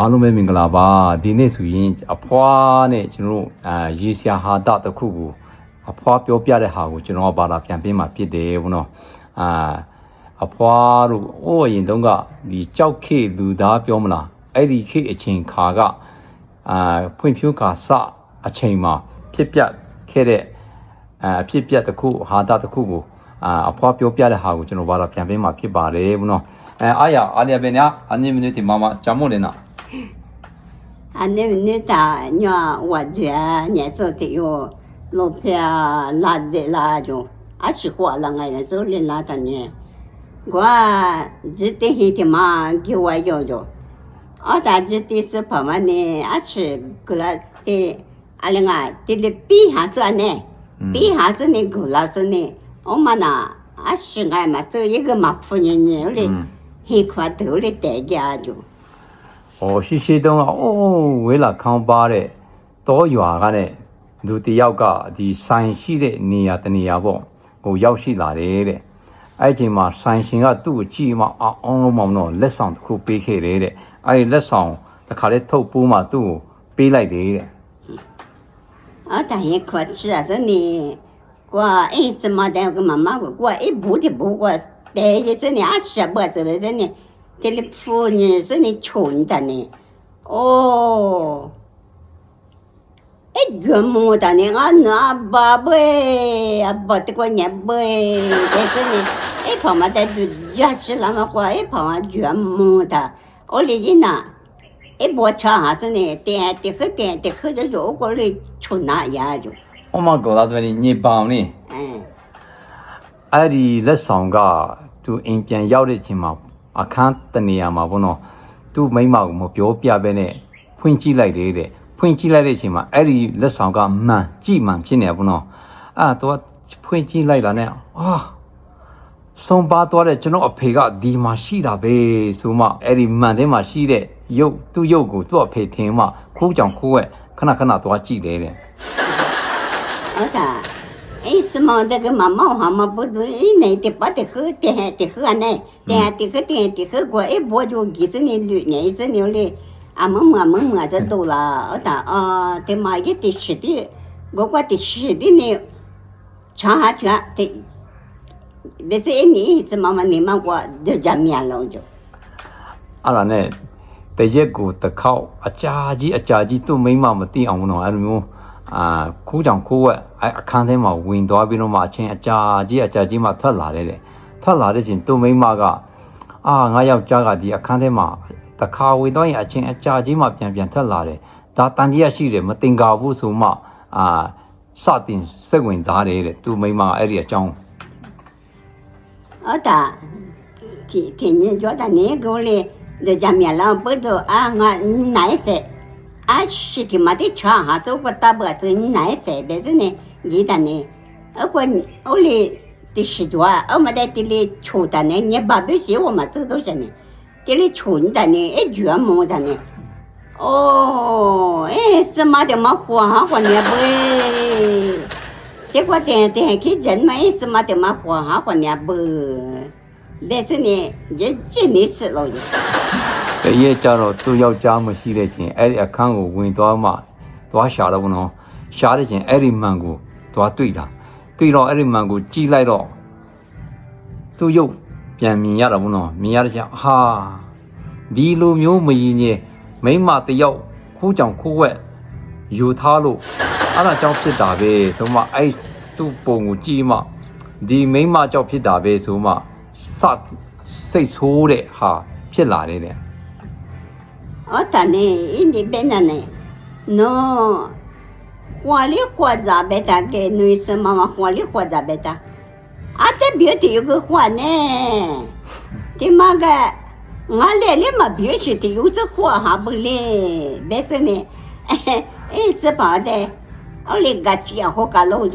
အားလုံးပဲမင်္ဂလာပါဒီနေ့ဆိုရင်အဖွားနဲ့ကျွန်တော်တို့အာရေရှာဟာတတစ်ခုကိုအဖွားပြောပြတဲ့ဟာကိုကျွန်တော်ကဘာသာပြန်ပေးမှာဖြစ်တယ်ဘုနော်အာအဖွားတို့အိုးအရင်တုန်းကဒီကြောက်ခေလူသားပြောမလားအဲ့ဒီခေအချိန်ခါကအာဖွင့်ဖြိုးခါစအချိန်မှာဖြစ်ပြခဲ့တဲ့အာအဖြစ်ပြတစ်ခုဟာတတစ်ခုကိုအာအဖွားပြောပြတဲ့ဟာကိုကျွန်တော်ဘာသာပြန်ပေးမှာဖြစ်ပါတယ်ဘုနော်အဲအားရအားရပဲညာအနည်းမိနစ်ဒီမမဂျမို့လေနာ 啊，那那大娘，我觉你做的哟，路边拉的拉着，啊是花了哎呀，走的拉的呢。我这的黑的嘛，给我要着，啊，但这的是旁边呢，啊是过来的，啊另外这里比下子呢，比下子呢过来是呢，我们呢，啊是俺嘛走一个嘛妇人呢，嘞，黑块头嘞带家着。။ ဟောရှိရှိတုံးကအိုးဝေးလာခေါင်းပါတဲ့တောရွာကနဲ့လူတစ်ယောက်ကဒီဆိုင်ရှိတဲ့နေရာတနေရာပေါ့ဟိုရောက်ရှိလာတယ်တဲ့။အဲ့ဒီအချိန်မှာဆိုင်ရှင်ကသူ့ကိုကြည့်မှအောင်းလုံးမောင်တော့လက်ဆောင်တစ်ခုပေးခဲ့တယ်တဲ့။အဲ့ဒီလက်ဆောင်တစ်ခါလေးထုတ်ပိုးမှသူ့ကိုပေးလိုက်တယ်တဲ့ 啊，但也可吃啊，说你，我哎什么的，我妈妈我我一步的步我，对，也说你啊什么走了，说你， 这里妇女说你穷的呢，哦，哎，原木的呢，啊那爸爸，啊爸的过年爸，但是呢，哎旁边的就也是那么过，哎旁边原木的，我里人呐。一波车还是呢，点点去点点去的绕过来从哪呀就， ။ဟောမကောလာဆိုရင်ညစ်ပေါင်နေ 嗯， အဲ့ဒီလက်ဆောင်ကသူအိမ်ပြန်ရောက်တဲ့အချိန်မှာ အခန်းတနေရာမှာပေါ့နော်သူ့မိမကိုမပြောပြပဲနဲ့ဖွင့်ကြည့်လိုက်တယ်တဲ့ဖွင့်ကြည့်လိုက်တဲ့အချိန်မှာအဲ့ဒီလက်ဆောင်ကမှန်ကြည့်မှန်ဖြစ်နေပေါ့နော်အဲ့တော့ဖွင့်ကြည့်လိုက်တာနဲ့အာဆုံးပါသွားတဲ့ကျွန်တော်အဖေကဒီမှာရှိတာပဲဆိုမှအဲ့ဒီမှန်ထဲမှာရှိတဲ့ရုပ်သူ့ရုပ်ကိုသူ့အဖေထင်မှခိုးကြောင်ခိုးဝက်ခဏခဏသွားကြည့်တယ်တဲ့ဟုတ်တာ Aizmaa nda ga mamauha ma bodoi, aizmaa nda badoi hoo, nda ha nda hoo a nai, 得吃的 ha 的吃的 hoo nda ha nda hoo ga aiboa nda ga izanai luei aizanai luei. အာခိုးကြောင်ခိုးဝက်အဲ့အခန်းထဲမှာဝင်သွားပြီးတော့မှအချင်းအကြာကြီးအကြာကြီးမှထွက်လာတယ်တဲ့ထွက်လာတဲ့ချင်းသူ့မိမကအာငါယောက်ျားကဒီအခန်းထဲမှာတစ်ခါဝင်တော့ရင်အချင်းအကြာကြီးမှပြန်ပြန်ထွက်လာတယ်ဒါတန်တရားရှိတယ်မတင်ကာဘူးဆိုမှအာစတင်စိတ်ဝင်စားတယ်တဲ့သူ့မိမကအဲ့ဒီအကြောင်း ở ta thì thì như chỗ ta nhớ cô li để cho mẹ làm bữa đồ 俺身体没得差哈，走过大白菜，你奶一这辈子呢？你的呢？我过，我里的时啊，我没在地里穷的呢，你把东西我们做多少呢，地里穷的呢，哎，绝忙的呢。哦，哎，什么得么活哈？过呢不？结果天天去捡嘛，什么的么活哈？过呢不？但是呢，你真的是老人。 တရက်ကြတော့သူ့ယောက်ျားမရှိတဲ့ချင်းအဲ့ဒီအခန်းကိုဝင်သွားမှသွားရှာတော့ဘုနော်ရှာတဲ့ချင်းအဲ့ဒီမှန်ကိုသွားတွေ့တာတွေ့တော့အဲ့ဒီမှန်ကိုကြည့်လိုက်တော့သူ့ရုပ်ပြန်မြင်ရတာဘုနော်မြင်ရတဲ့ချင်းဟာဒီလိုမျိုးမရင်ကြီးမိမတယောက်ခိုးကြောင်ခိုးဝက်ယူထားလို့အဲ့ဒါကြောင့်ဖြစ်တာပဲဆိုမှအဲ့သူ့ပုံကိုကြည့်မှဒီမိမကြောင့်ဖြစ်တာပဲဆိုမှစစိတ်ဆိုးတဲ့ဟာဖြစ်လာတ ယ်တဲ့ 我当呢，印尼边的呢，喏，花里花杂白的给女生妈妈花里花杂白的，啊这别的有个花呢，的嘛个。我来了嘛，别是的，有时花还不嘞，但是呢，哎，这把的，我来个家伙个老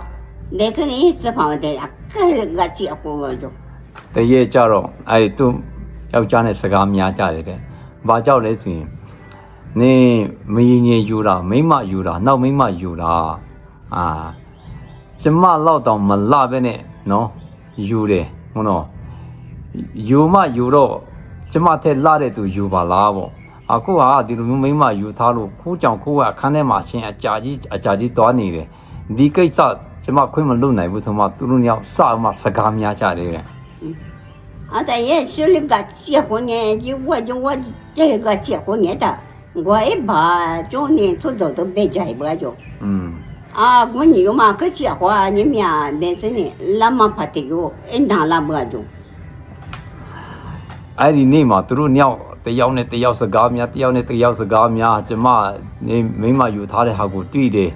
着，喏喏什么的呢？这个茶花呢，那点点这个都家不，俺里面嘛没我，但是呢是旁的啊，个个家伙了就， တရက်ကြတော့အဲ့ဒီသူ့ယောက်ျားနဲ့စကားများကြတယ်တဲ့။ဘာကြောက်လဲဆိုရင်နင်းမရင်ငယ်ယူတာမိမယူတာနောက်မိမယူတာအာကျမလောက်တော့မလှပဲနဲ့ နော်ယူတယ်မနော်ယူမယူတော့ကျမတဲ့လာတဲ့သူယူပါလားပေါ့အခုဟာဒီလိုမျိုးမိန်းမယူထားလို့ခိုးကြောင်ခိုးကအခန်းထဲမှာရှင်အကြာကြီးအကြာကြီးသွားနေတယ်ဒီကိစ္စ ကျမခွင့်မလုပ်နိုင်ဘူးဆိုမှသူတို့ညောက်စမှစကားများကြတယ်တဲ့ 啊，但也是那个结婚呢，就我就我这个结婚呢的，我一把中年出走都别在不就。 อืม 啊，我你有嘛个结婚，你们本身呢，那么怕的哟，一拿那么就。 အဲ့ဒီနေ့မှာသူတို့ညောက်တယောက်နဲ့တယောက်စကားများတယောက်နဲ့တယောက်စကားများကျမနေမိန်းမယူထားတဲ့ဟာကိုတွေ့တယ်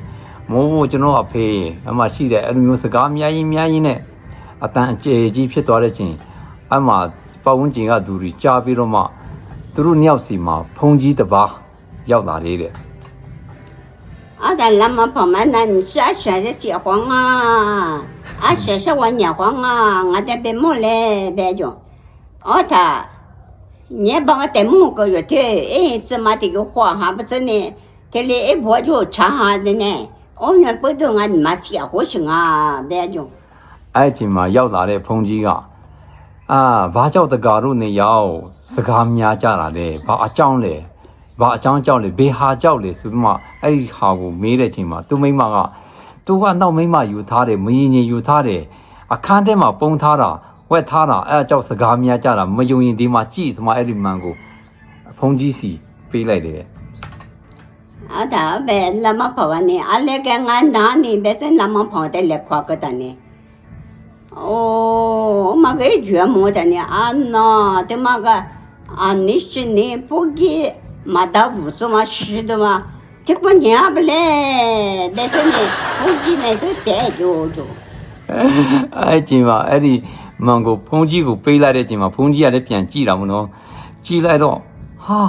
မိုးဖို့ကျွန်တော်အဖေအမှရှိတယ်အဲ့လိုမျိုးစကားများရင်များရင်နဲ့အတန်အကျယ်ကြီးဖြစ်သွားတဲ့ချိန်အမှပတ်ဝန်းကျင်ကသူတွေကြားပြီးတော့မှသူတို့ညောက်စီမှာဖုန်ကြီးတစ်ပါးရောက်လာတယ်တဲ့ 啊，但那么跑嘛，那你是啊，选的结婚啊，啊，是是我结婚啊，我这边没嘞，别就，哦他，你帮我带木个月的，哎，什么这个花还不是呢？这里一波就长下的呢， 오늘 보통 한 마치야 호싱아 내 죠. 아이티마 야다레 봉지가 아, 바죠 다가루 내 요. 스가미야 자라 네. 바 아짱 레. 바 아짱 짱레 베하 짱레 수마 아이 하고 메레 팀마 또 메마가 또가 나 메마 유타레 미니 유타레 အခန်းထဲမှာပုံထားတာဝက်ထားတာအဲအကြောက်စကားများကြတာမယုံရင်ဒီမှာကြည့်ဆိုမှအဲ့ဒီမန်ကိုအဖုံးကြီးစီပေးလိုက်တယ် Ada be lama pawani ale ke ngan dani be sen lama pawde le kwa ko dani. O ma ge jue mo dani anna te ma ga anni shini pogi ma da bu so ma shi do ma te kwa nya ble be sen ne pogi ne so te jo jo. အဲ့ချိန်မှာအဲ့ဒီမန်ကိုဖုန်းကြီးကိုပေးလိုက်တဲ့ချိန်မှာဖုန်းကြီးကလည်းပြန်ကြည့်တာမနော်ကြည့်လိုက်တော့ဟာ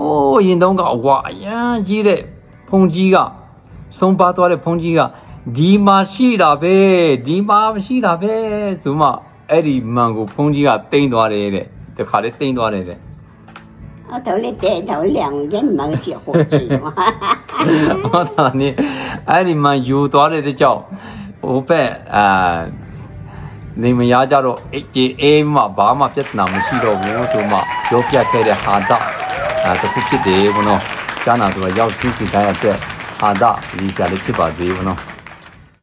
အိုးရင်တုန်းကအဝအရန်ကြီးတဲ့ဖုန်ကြီးကဆုံးပါသွားတဲ့ဖုန်ကြီးကဒီမှာရှိတာပဲဒီမှာရှိတာပဲဆိုမှအဲ့ဒီမန်ကိုဖုန်ကြီးကတိမ့်သွားတယ်တဲ့တခါလေးတိမ့်သွားတယ်တဲ့ 啊，头里带头两人嘛个结婚去嘛， ဟုတ်တာနေအဲ့ဒီမှာယူသွားတဲ့ကြောင့်ဟိုဘက်အာနေမရကြတော့အေးကြေးအေးမှဘာမှပြဿနာမရှိတော့ဘူးဆိုမှပြောပြခဲ့တဲ့ဟာဒ အဲတစ်ခုဖြစ်တယ်ဘုနော်ကျမ်းနာသူကရောက်ကြည့်ကြတဲ့ဟာဒဒီကြလေးဖြစ်ပါသေးဘုနော်